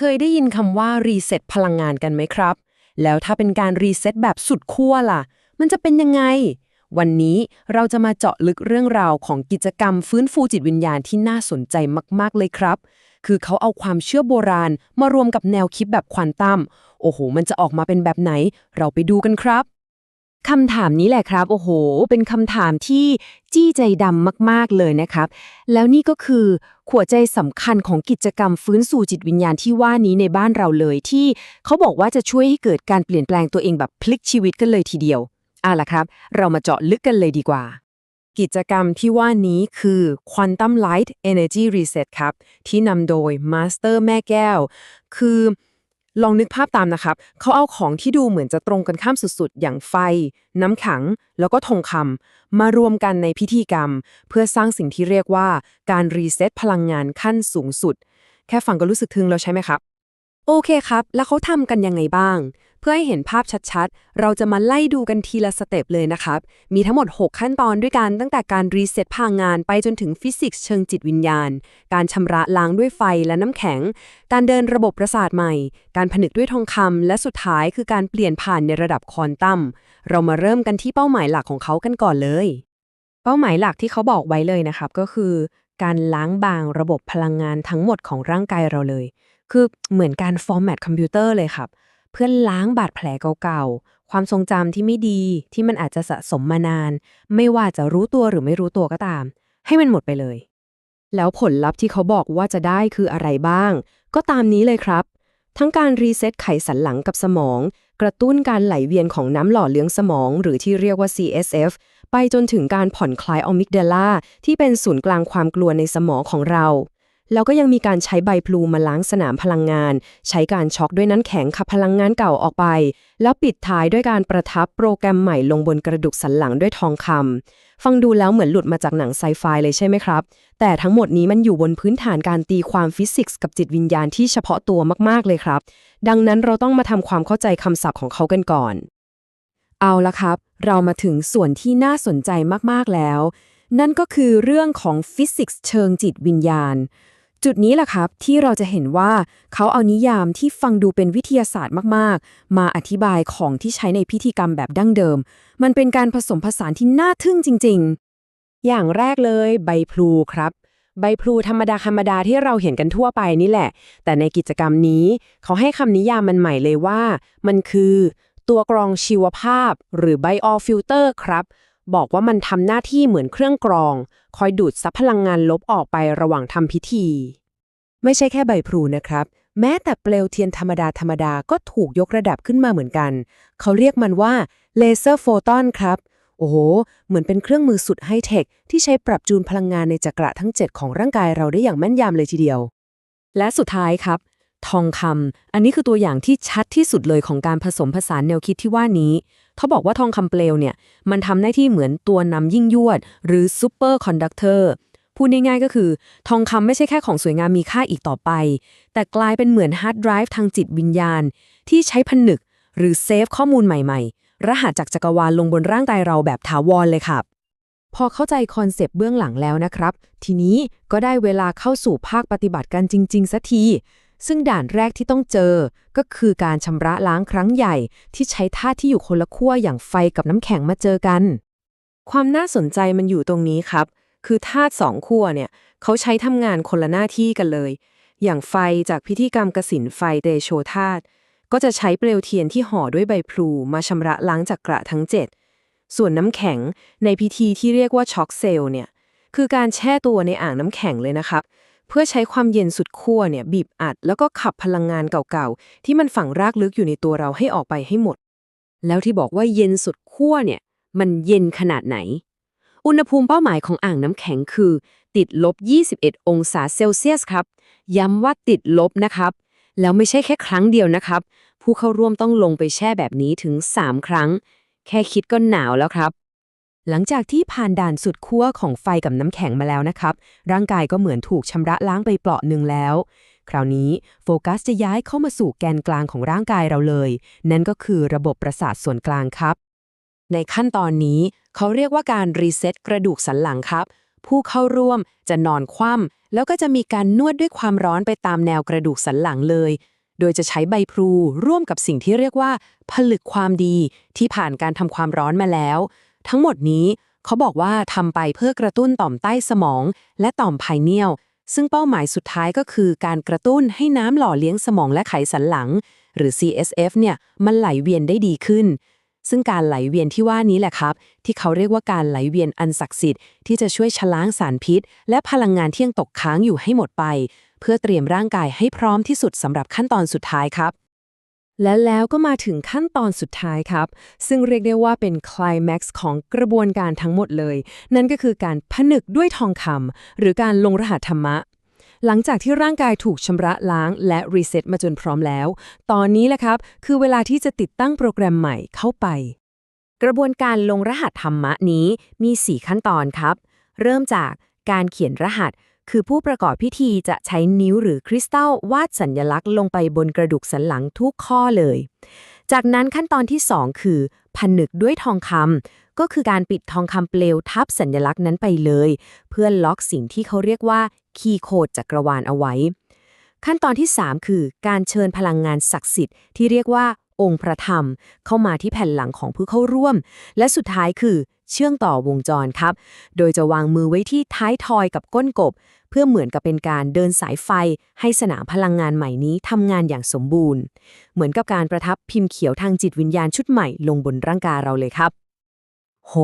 เคยได้ยินคำว่ารีเซ็ตพลังงานกันไหมครับ แล้วถ้าเป็นการรีเซ็ตแบบสุดขั้วล่ะ มันจะเป็นยังไง วันนี้เราจะมาเจาะลึกเรื่องราวของกิจกรรมฟื้นฟูจิตวิญญาณที่น่าสนใจมาก ๆ เลยครับ คือเขาเอาความเชื่อโบราณมารวมกับแนวคิดแบบควอนตัม โอ้โห มันจะออกมาเป็นแบบไหน เราไปดูกันครับ คำถามนี้แหละครับ โอ้โห เป็นคำถามที่จี้ใจดำมากๆเลยนะครับ แล้วนี่ก็คือหัวใจสำคัญของกิจกรรมฟื้นสู่จิตวิญญาณที่ว่านี้ในบ้านเราเลยที่เขาบอกว่าจะช่วยให้เกิดการเปลี่ยนแปลงตัวเองแบบพลิกชีวิตกันเลยทีเดียวเอาล่ะครับ เรามาเจาะลึกกันเลยดีกว่า กิจกรรมที่ว่านี้คือ Quantum Light Energy Reset ครับ ที่นำโดย Master แม่แก้ว คือ ลองนึกภาพตามนะครับ เขาเอาของที่ดูเหมือนจะตรงกันข้ามสุดๆ อย่างไฟ น้ำขัง แล้วก็ทองคำมารวมกันในพิธีกรรม เพื่อสร้างสิ่งที่เรียกว่า การรีเซ็ตพลังงานขั้นสูงสุด แค่ฟังก็รู้สึกทึงแล้วใช่ไหมครับ โอเคครับ แล้วเขาทำกันยังไงบ้าง เพื่อให้เห็นภาพชัดๆ เราจะมาไล่ดูกันทีละสเต็ปเลยนะครับ มีทั้งหมด 6 ขั้นตอนด้วยกันตั้งแต่การรีเซ็ตพลังงานไปจนถึงฟิสิกส์เชิงจิตวิญญาณ การชำระล้างด้วยไฟและน้ำแข็ง การเดินระบบประสาทใหม่ การผนึกด้วยทองคำและสุดท้ายคือการเปลี่ยนผ่านในระดับควอนตัม เรามาเริ่มกันที่เป้าหมายหลักของเขากันก่อนเลย เป้าหมายหลักที่เขาบอกไว้เลยนะครับก็คือ การล้างบางระบบพลังงานทั้งหมดของร่างกายเราเลย คือเหมือนการฟอร์แมตคอมพิวเตอร์เลยครับ พื่อล้างบาดแผลเก่าๆ ความทรงจำที่ไม่ดีที่มันอาจจะสะสมมานาน ไม่ว่าจะรู้ตัวหรือไม่รู้ตัวก็ตาม ให้มันหมดไปเลย แล้วผลลัพธ์ที่เขาบอกว่าจะได้คืออะไรบ้าง ก็ตามนี้เลยครับ ทั้งการรีเซ็ตไขสันหลังกับสมอง กระตุ้นการไหลเวียนของน้ำหล่อเลี้ยงสมอง หรือที่เรียกว่า CSF ไปจนถึงการผ่อนคลายอมิกดาลาที่เป็นศูนย์กลางความกลัวในสมองของเรา แล้วก็ยังมีการใช้ใบพลูมาล้างสนามพลังงาน ใช้การช็อกด้วยน้ำแข็งขับพลังงานเก่าออกไป แล้วปิดท้ายด้วยการประทับโปรแกรมใหม่ลงบนกระดูกสันหลังด้วยทองคำฟังดูแล้วเหมือนหลุดมาจากหนังไซไฟเลยใช่ไหมครับ แต่ทั้งหมดนี้มันอยู่บนพื้นฐานการตีความฟิสิกส์กับจิตวิญญาณที่เฉพาะตัวมากๆเลยครับ ดังนั้นเราต้องมาทำความเข้าใจคำศัพท์ของเขากันก่อน เอาละครับ เรามาถึงส่วนที่น่าสนใจมากๆแล้ว นั่นก็คือเรื่องของฟิสิกส์เชิงจิตวิญญาณ จุดนี้แหละครับที่เราจะเห็นว่าเขาเอานิยามที่ฟังดูเป็นวิทยาศาสตร์มากๆ มาอธิบายของที่ใช้ในพิธีกรรมแบบดั้งเดิม มันเป็นการผสมผสานที่น่าทึ่งจริง ๆ อย่างแรกเลยใบพลูครับ ใบพลูธรรมดาธรรมดาที่เราเห็นกันทั่วไปนี่แหละ แต่ในกิจกรรมนี้ เขาให้คำนิยามมันใหม่เลยว่า มันคือ ตัวกรองชีวภาพ หรือไบโอฟิลเตอร์ครับ บอกว่ามันทำหน้าที่เหมือนเครื่องกรอง คอยดูดซับพลังงานลบออกไประหว่างทำพิธี ไม่ใช่แค่ใบพลูนะครับ แม้แต่เปลวเทียนธรรมดาธรรมดาก็ถูกยกระดับขึ้นมาเหมือนกัน เขาเรียกมันว่าเลเซอร์โฟตอนครับ โอ้โห เหมือนเป็นเครื่องมือสุดไฮเทค ที่ใช้ปรับจูนพลังงานในจักระทั้ง 7 ของร่างกายเราได้อย่างแม่นยำเลยทีเดียว และสุดท้ายครับ ทองคำอันนี้คือตัวอย่างที่ชัดที่สุดเลยของการผสมผสานแนวคิดที่ว่านี้ เขาบอกว่าทองคำเปลวเนี่ย มันทำหน้าที่เหมือนตัวนำยิ่งยวด หรือซูเปอร์คอนดักเตอร์พูดง่ายๆก็คือ ทองคำไม่ใช่แค่ของสวยงามมีค่าอีกต่อไป แต่กลายเป็นเหมือนฮาร์ดไดรฟ์ทางจิตวิญญาณ ที่ใช้ผนึก หรือเซฟข้อมูลใหม่ๆ รหัสจากจักรวาลลงบนร่างกายเราแบบถาวรเลยครับพอเข้าใจคอนเซปต์เบื้องหลังแล้วนะครับ ทีนี้ก็ได้เวลาเข้าสู่ภาคปฏิบัติกันจริง ๆสักที ซึ่งด่านแรกที่ต้องเจอ ก็คือการชำระล้างครั้งใหญ่ที่ใช้ธาตุที่อยู่คนละขั้วอย่างไฟกับน้ำแข็งมาเจอกัน ความน่าสนใจมันอยู่ตรงนี้ครับ คือธาตุสองขั้วเนี่ยเขาใช้ทำงานคนละหน้าที่กันเลย อย่างไฟจากพิธีกรรมกสินไฟเตโชธาตุก็จะใช้เปลวเทียนที่ห่อด้วยใบพลูมาชำระล้างจักระทั้ง 7 ส่วนน้ำแข็งในพิธีที่เรียกว่าช็อกเซลเนี่ยคือการแช่ตัวในอ่างน้ำแข็งเลยนะครับ เพื่อใช้ความเย็นสุดขั้วเนี่ยบีบอัด แล้วก็ขับพลังงานเก่าๆ ที่มันฝังรากลึกอยู่ในตัวเราให้ออกไปให้หมด แล้วที่บอกว่าเย็นสุดขั้วเนี่ยมันเย็นขนาดไหน อุณหภูมิเป้าหมายของอ่างน้ำแข็งคือ ติดลบ 21 องศาเซลเซียสครับ ย้ำว่าติดลบนะครับ แล้วไม่ใช่แค่ครั้งเดียวนะครับ ผู้เข้าร่วมต้องลงไปแช่แบบนี้ถึง 3 ครั้ง แค่คิดก็หนาวแล้วครับ หลังจากที่ผ่านด่านสุดขั้วของไฟกับน้ำแข็งมาแล้วนะครับ ร่างกายก็เหมือนถูกชำระล้างไปเปลาะหนึ่งแล้ว คราวนี้โฟกัสจะย้ายเข้ามาสู่แกนกลางของร่างกายเราเลย นั่นก็คือระบบประสาทส่วนกลางครับ ในขั้นตอนนี้เขาเรียกว่าการรีเซ็ตกระดูกสันหลังครับ ผู้เข้าร่วมจะนอนคว่ำแล้วก็จะมีการนวดด้วยความร้อนไปตามแนวกระดูกสันหลังเลยโดยจะใช้ใบพลูร่วมกับสิ่งที่เรียกว่า ผลึกความดีที่ผ่านการทำความร้อนมาแล้ว ทั้งหมดนี้เขาบอกว่าทำไปเพื่อกระตุ้นต่อมใต้สมอง และต่อมไพเนียลซึ่งเป้าหมายสุดท้ายก็คือการกระตุ้นให้น้ำหล่อเลี้ยงสมองและไขสันหลัง หรือ CSF เนี่ยมันไหลเวียนได้ดีขึ้น ซึ่งการไหลเวียนที่ว่านี้แหละครับ ที่เขาเรียกว่าการไหลเวียนอันศักดิ์สิทธิ์ที่จะช่วยชะล้างสารพิษ และพลังงานที่ยังตกค้างอยู่ให้หมดไป เพื่อเตรียมร่างกายให้พร้อมที่สุดสำหรับขั้นตอนสุดท้ายครับ และแล้วก็มาถึงขั้นตอนสุดท้ายครับ ซึ่งเรียกได้ว่าเป็นคลายแม็กซ์ของกระบวนการทั้งหมดเลย นั่นก็คือการผนึกด้วยทองคำหรือการลงรหัสธรรมะ หลังจากที่ร่างกายถูกชำระล้างและรีเซ็ตมาจนพร้อมแล้ว ตอนนี้แหละครับ คือเวลาที่จะติดตั้งโปรแกรมใหม่เข้าไป กระบวนการลงรหัสธรรมะนี้มี 4 ขั้นตอนครับ เริ่มจากการเขียนรหัส คือผู้ประกอบพิธีจะใช้นิ้วหรือคริสตัลวาดสัญญลักษณ์ลงไปบนกระดูกสันหลังทุกข้อเลย จากนั้นขั้นตอนที่ 2 คือ ผนึกด้วยทองคำก็คือการปิดทองคำเปลวทับสัญญลักษณ์นั้นไปเลย เพื่อล็อกสิ่งที่เขาเรียกว่าคีย์โคดจักรวาลเอาไว้ ขั้นตอนที่ 3 คือ การเชิญพลังงานศักดิ์สิทธิ์ที่เรียกว่าองค์พระธรรมเข้ามาที่แผ่นหลังของผู้เข้าร่วม และสุดท้ายคือ เชื่องต่อวงจรครับ โดยจะวางมือไว้ที่ท้ายทอยกับก้นกบ เพื่อเหมือนกับเป็นการเดินสายไฟ ให้สนามพลังงานใหม่นี้ทำงานอย่างสมบูรณ์ เหมือนกับการประทับพิมพ์เขียวทางจิตวิญญาณชุดใหม่ลงบนร่างกายเราเลยครับ โห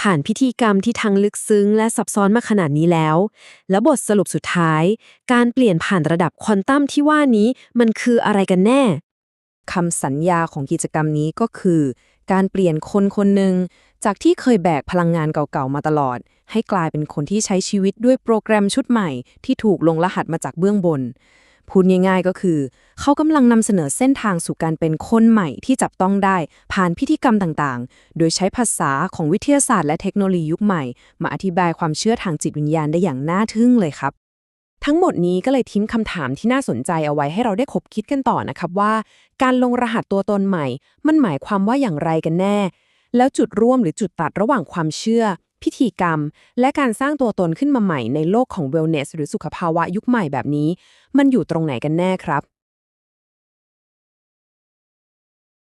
ผ่านพิธีกรรมที่ทั้งลึกซึ้งและซับซ้อนมาขนาดนี้แล้ว แล้วบทสรุปสุดท้าย การเปลี่ยนผ่านระดับควอนตัมที่ว่านี้มันคืออะไรกันแน่คำสัญญาของกิจกรรมนี้ก็คือ การเปลี่ยนคนคนหนึ่งจากที่เคยแบกพลังงานเก่าๆมาตลอด ให้กลายเป็นคนที่ใช้ชีวิตด้วยโปรแกรมชุดใหม่ ที่ถูกลงรหัสมาจากเบื้องบน พูดง่ายๆก็คือ เขากำลังนำเสนอเส้นทางสู่การเป็นคนใหม่ที่จับต้องได้ ผ่านพิธีกรรมต่างๆ โดยใช้ภาษาของวิทยาศาสตร์และเทคโนโลยียุคใหม่ มาอธิบายความเชื่อทางจิตวิญญาณได้อย่างน่าทึ่งเลยครับ ทั้งหมดนี้ก็เลยทิ้งคำถามที่น่าสนใจเอาไว้ให้เราได้คบคิดกันต่อนะครับว่า การลงรหัสตัวตนใหม่ มันหมายความว่าอย่างไรกันแน่ แล้วจุดร่วมหรือจุดตัดระหว่างความเชื่อ พิธีกรรม และการสร้างตัวตนขึ้นมาใหม่ในโลกของ wellness หรือสุขภาวะยุคใหม่แบบนี้ มันอยู่ตรงไหนกันแน่ครับ